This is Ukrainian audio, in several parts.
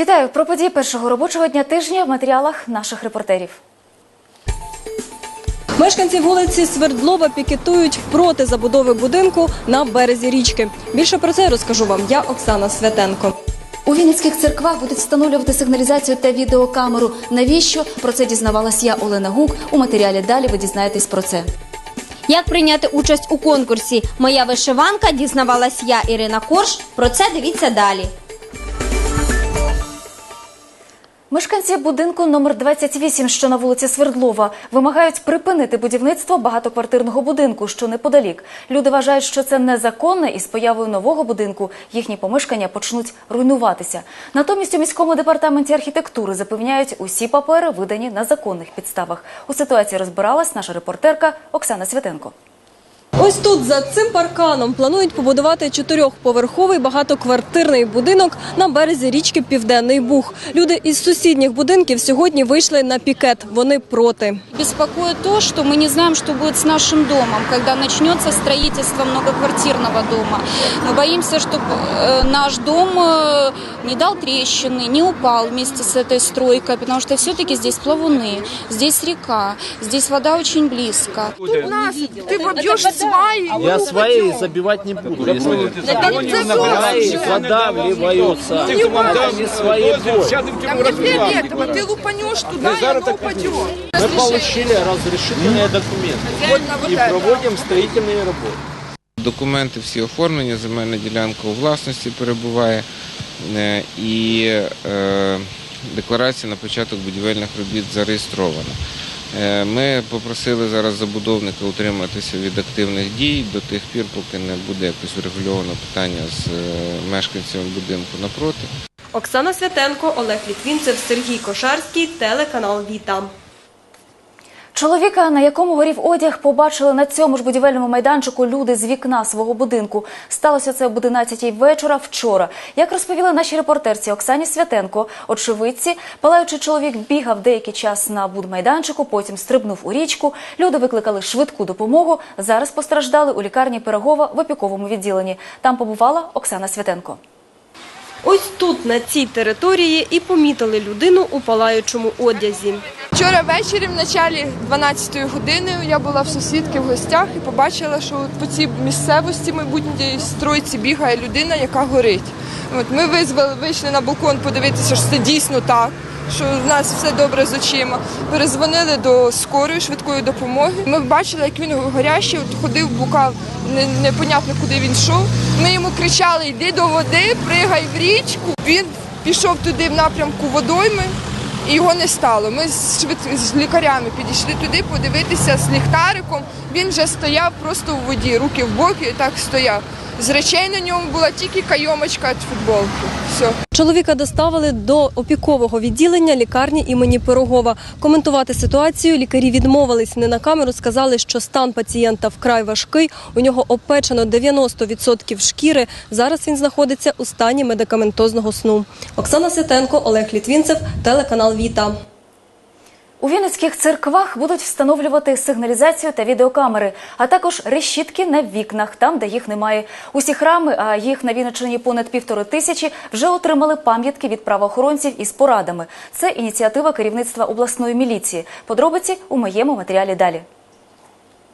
Вітаю про події першого робочого дня тижня в матеріалах наших репортерів. Мешканці вулиці Свердлова пікетують проти забудови будинку на березі річки. Більше про це розкажу вам я, Оксана Святенко. У Вінницьких церквах будуть встановлювати сигналізацію та відеокамеру. Навіщо? Про це дізнавалась я, Олена Гук. У матеріалі далі ви дізнаєтесь про це. Як прийняти участь у конкурсі Моя вишиванка дізнавалась я Ірина Корж. Про це дивіться далі. Мешканці будинку номер 28, що на вулиці Свердлова, вимагають припинити будівництво багатоквартирного будинку, що неподалік. Люди вважають, що це незаконне, і з появою нового будинку їхні помешкання почнуть руйнуватися. Натомість у міському департаменті архітектури запевняють, усі папери видані на законних підставах. У ситуації розбиралась наша репортерка Оксана Святенко. Ось тут за цим парканом планують побудувати чотирьохповерховий багатоквартирний будинок на березі річки Південний Буг. Люди із сусідніх будинків сьогодні вийшли на пікет. Вони проти. Беспокоит то, что мы не знаем, что будет с нашим домом, когда начнется строительство многоквартирного дома. Мы боимся, чтобы наш дом э, не дал трещины, не упал вместе с этой стройкой, потому что все-таки здесь плавуны, здесь река, здесь вода очень близко. Тут нас, ты побьешь сваи. Я свои забивать не буду. Если свои задавливаются, не свои бой. Там не фиолетово, ты лупанешь туда, и оно упадет. Мы получили разрешительные документы Вот на вот и это. проводим строительные работы. Документи всі оформлені, земельна ділянка у власності перебуває е, і е, декларація на початок будівельних робіт зареєстрована. Е, Ми попросили зараз забудовника утриматися від активних дій до тих пір, поки не буде якось врегульовано питання з е, мешканцями будинку напроти. Оксана Святенко, Олег Літвінцев, Сергій Кошарський, телеканал Віта. Чоловіка, на якому горів одяг, побачили на цьому ж будівельному майданчику люди з вікна свого будинку. Сталося це об 11-й вечора вчора. Як розповіли наші репортерці Оксані Святенко, очевидці, палаючий чоловік бігав деякий час на будмайданчику, потім стрибнув у річку. Люди викликали швидку допомогу. Зараз постраждали у лікарні Пирогова в опіковому відділенні. Там побувала Оксана Святенко. Ось тут, на цій території, і помітили людину у палаючому одязі. Вчора ввечері, в началі 12-ї години, я була в сусідки в гостях і побачила, що по цій місцевості майбутньої стройці бігає людина, яка горить. От ми визвали, вийшли на балкон подивитися, що це дійсно так. Що в нас все добре з очима. Перезвонили до скорої швидкої допомоги. Ми бачили, як він горящий, от ходив, блукав, не, непонятно, куди він йшов. Ми йому кричали: йди до води, пригай в річку. Він пішов туди в напрямку водойми. І його не стало. Ми швид- з лікарями підійшли туди подивитися з ліхтариком. Він вже стояв просто в воді, руки в боки і так стояв. З речей на ньому була тільки кайомочка від футболки. Все. Чоловіка доставили до опікового відділення лікарні імені Пирогова. Коментувати ситуацію лікарі відмовились не на камеру. Сказали, що стан пацієнта вкрай важкий. У нього опечено 90% шкіри. Зараз він знаходиться у стані медикаментозного сну. Оксана Святенко, Олег Літвінцев, телеканал Віта. У Вінницьких церквах будуть встановлювати сигналізацію та відеокамери, а також решітки на вікнах, там, де їх немає. Усі храми, а їх на Вінниччині понад півтори тисячі, вже отримали пам'ятки від правоохоронців із порадами. Це ініціатива керівництва обласної міліції. Подробиці у моєму матеріалі далі.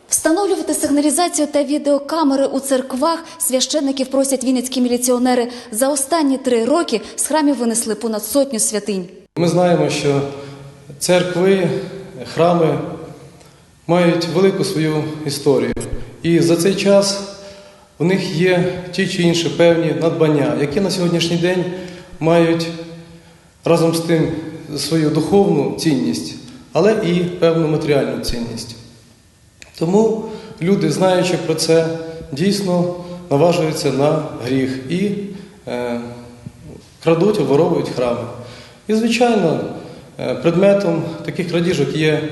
Встановлювати сигналізацію та відеокамери у церквах священників просять вінницькі міліціонери. За останні три роки з храмів винесли понад сотню святинь. Ми знаємо, що церкви, храми мають велику свою історію. І за цей час у них є ті чи інші певні надбання, які на сьогоднішній день мають разом з тим свою духовну цінність, але і певну матеріальну цінність. Тому люди, знаючи про це, дійсно наважуються на гріх і е, крадуть, оборовують храми. І, звичайно, предметом таких крадіжок є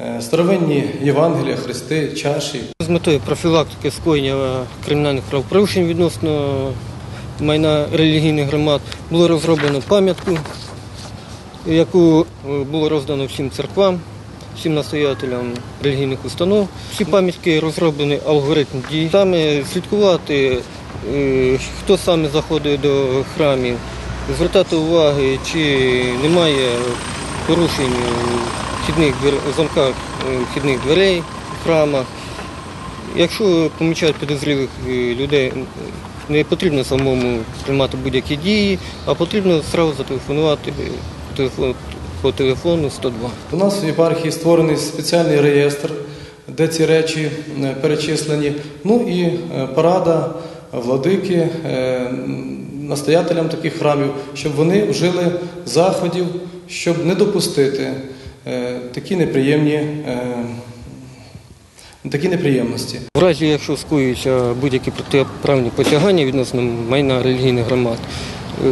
е, старовинні Євангелія, хрести, чаші. З метою профілактики скоєння кримінальних правопорушень відносно майна релігійних громад було розроблено пам'ятку, яку е, було роздано всім церквам, всім настоятелям релігійних установ. Всі пам'ятки розроблені алгоритм дій. Саме слідкувати, е, хто саме заходить до храмів, звертати уваги, чи немає порушень вхідних замках е, вхідних дверей в храмах. Якщо помічають підозрілих е, людей, не потрібно самому приймати будь-які дії, а потрібно одразу зателефонувати е, по телефону 102. У нас в єпархії створений спеціальний реєстр, де ці речі перечислені. Ну і порада владики настоятелям таких храмів, щоб вони вжили заходів, щоб не допустити е, такі неприємні. е, Такі неприємності. В разі, якщо скоюються будь-які протиправні потягання відносно майна релігійних громад, е,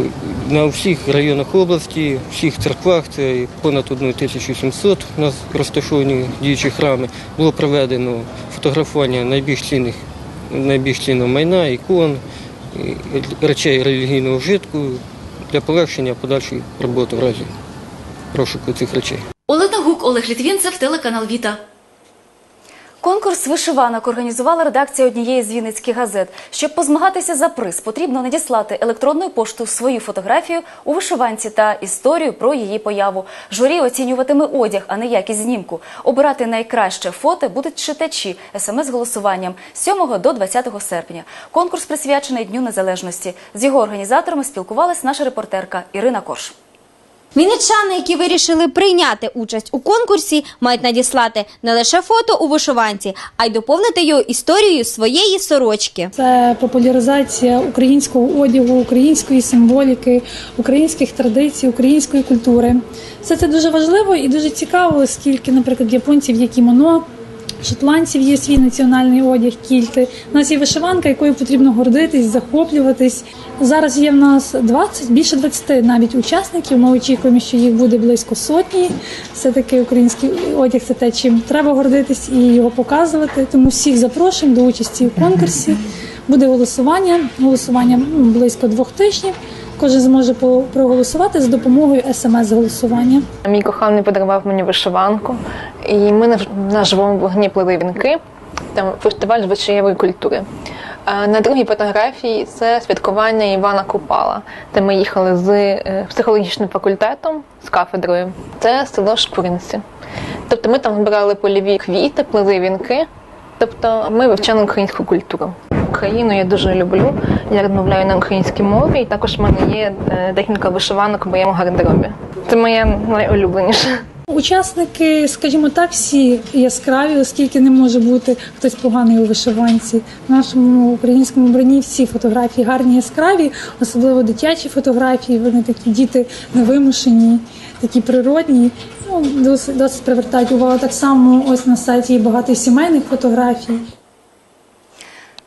на всіх районах області, всіх церквах, це понад 1700 у нас розташовані діючі храми, було проведено фотографування найбільш цінних, найбільш цінного майна, ікон, речей релігійного вжитку для полегшення подальшої роботи в разі розшуку цих речей. Олена Гук, Олег Літвінцев, телеканал Віта. Конкурс вишиванок організувала редакція однієї з вінницьких газет. Щоб позмагатися за приз, потрібно надіслати електронною поштою свою фотографію у вишиванці та історію про її появу. Журі оцінюватиме одяг, а не якість знімку. Обирати найкраще фото будуть читачі смс-голосуванням з 7 до 20 серпня. Конкурс присвячений Дню Незалежності. З його організаторами спілкувалась наша репортерка Ірина Корж. Вінничани, які вирішили прийняти участь у конкурсі, мають надіслати не лише фото у вишиванці, а й доповнити його історією своєї сорочки. Це популяризація українського одягу, української символіки, українських традицій, української культури. Все це дуже важливо і дуже цікаво, оскільки, наприклад, японців є кімоно, шотландців є свій національний одяг, кільти. У нас є вишиванка, якою потрібно гордитись, захоплюватись. Зараз є в нас 20, більше 20 навіть учасників. Ми очікуємо, що їх буде близько сотні. Все таки український одяг це те, чим треба гордитись і його показувати. Тому всіх запрошуємо до участі в конкурсі. Буде голосування. Голосування близько двох тижнів. Кожен зможе проголосувати за допомогою смс-голосування. Мій коханий подарував мені вишиванку, і ми на, живому вогні плели вінки. Там фестиваль звичаєвої культури. На другій фотографії це святкування Івана Купала, де ми їхали з е, психологічним факультетом з кафедрою. Це село Шпуринці. Тобто ми там збирали польові квіти, плели вінки. Тобто ми вивчали українську культуру. Україну я дуже люблю. Я розмовляю на українській мові, і також в мене є е, декілька вишиванок в моєму гардеробі. Це моє найулюбленіше. Учасники, скажімо так, всі яскраві, оскільки не може бути хтось поганий у вишиванці. В нашому українському бранні всі фотографії гарні, яскраві, особливо дитячі фотографії. Вони такі діти невимушені, такі природні. Ну, досить, досить привертають увагу. Так само ось на сайті є багато сімейних фотографій.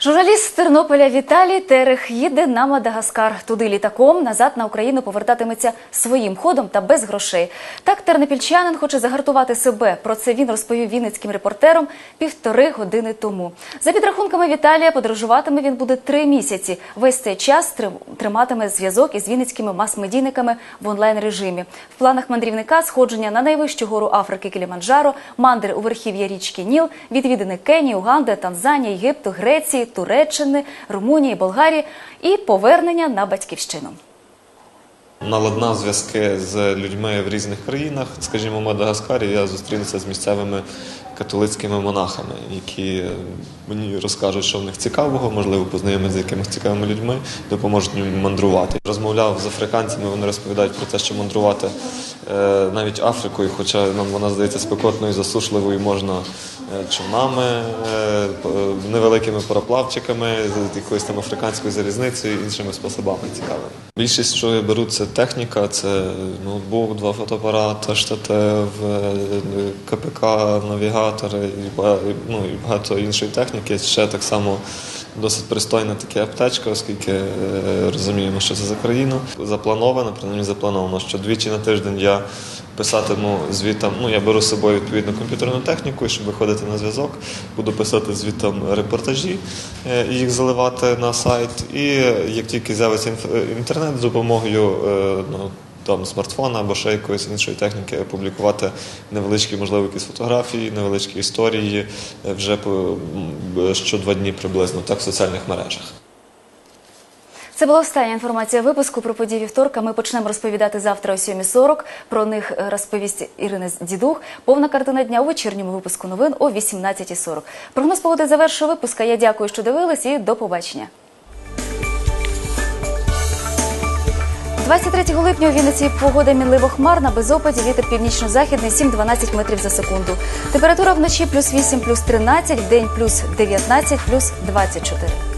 Журналіст з Тернополя Віталій Терех їде на Мадагаскар. Туди літаком, назад на Україну повертатиметься своїм ходом та без грошей. Так тернопільчанин хоче загартувати себе. Про це він розповів вінницьким репортерам півтори години тому. За підрахунками Віталія, подорожуватиме він буде три місяці. Весь цей час триматиме зв'язок із вінницькими мас-медійниками в онлайн-режимі. В планах мандрівника сходження на найвищу гору Африки Кіліманджаро, мандри у верхів'я річки Ніл, відвідини Кенії, Уганди, Танзанії, Єгипту, Греції, Туреччини, Румунії, Болгарії і повернення на батьківщину. наладнав зв'язки з людьми в різних країнах. Скажімо, Мадагаскарі я зустрінувся з місцевими католицькими монахами, які мені розкажуть, що в них цікавого, можливо, познайомить з якимись цікавими людьми, допоможуть їм мандрувати. Розмовляв з африканцями, вони розповідають про те, що мандрувати е, навіть Африкою, хоча нам вона здається спекотною, засушливою, можна е, човнами, е, невеликими пароплавчиками, якоюсь там африканською залізницею, іншими способами цікавими. Більшість, що я беру, це техніка, це ноутбук, два фотоапарати, штатив, КПК, навігатори і і, ну, і багато іншої техніки. Ще так само досить пристойна така аптечка, оскільки е, розуміємо, що це за країну. Заплановано, принаймні заплановано, що двічі на тиждень я писатиму звітом. Ну я беру з собою відповідну комп'ютерну техніку, щоб виходити на зв'язок, буду писати звітом репортажі, е, їх заливати на сайт. І як тільки з'явиться інтернет з допомогою е, ну, там смартфона або ще якоїсь іншої техніки публікувати невеличкі, можливо, якісь фотографії, невеличкі історії е, вже м, що два дні приблизно, так в соціальних мережах. Це була остання інформація випуску про події вівторка. Ми почнемо розповідати завтра о 7.40. Про них е, розповість Ірина Дідух. Повна картина дня у вечірньому випуску новин о 18.40. Прогноз погоди завершує випуск. а Я дякую, що дивились, і до побачення. 23 липня у Вінниці погода мінливо хмарна, без опадів, вітер північно-західний 7-12 метрів за секунду. Температура вночі плюс 8, плюс 13, в день плюс 19, плюс 24.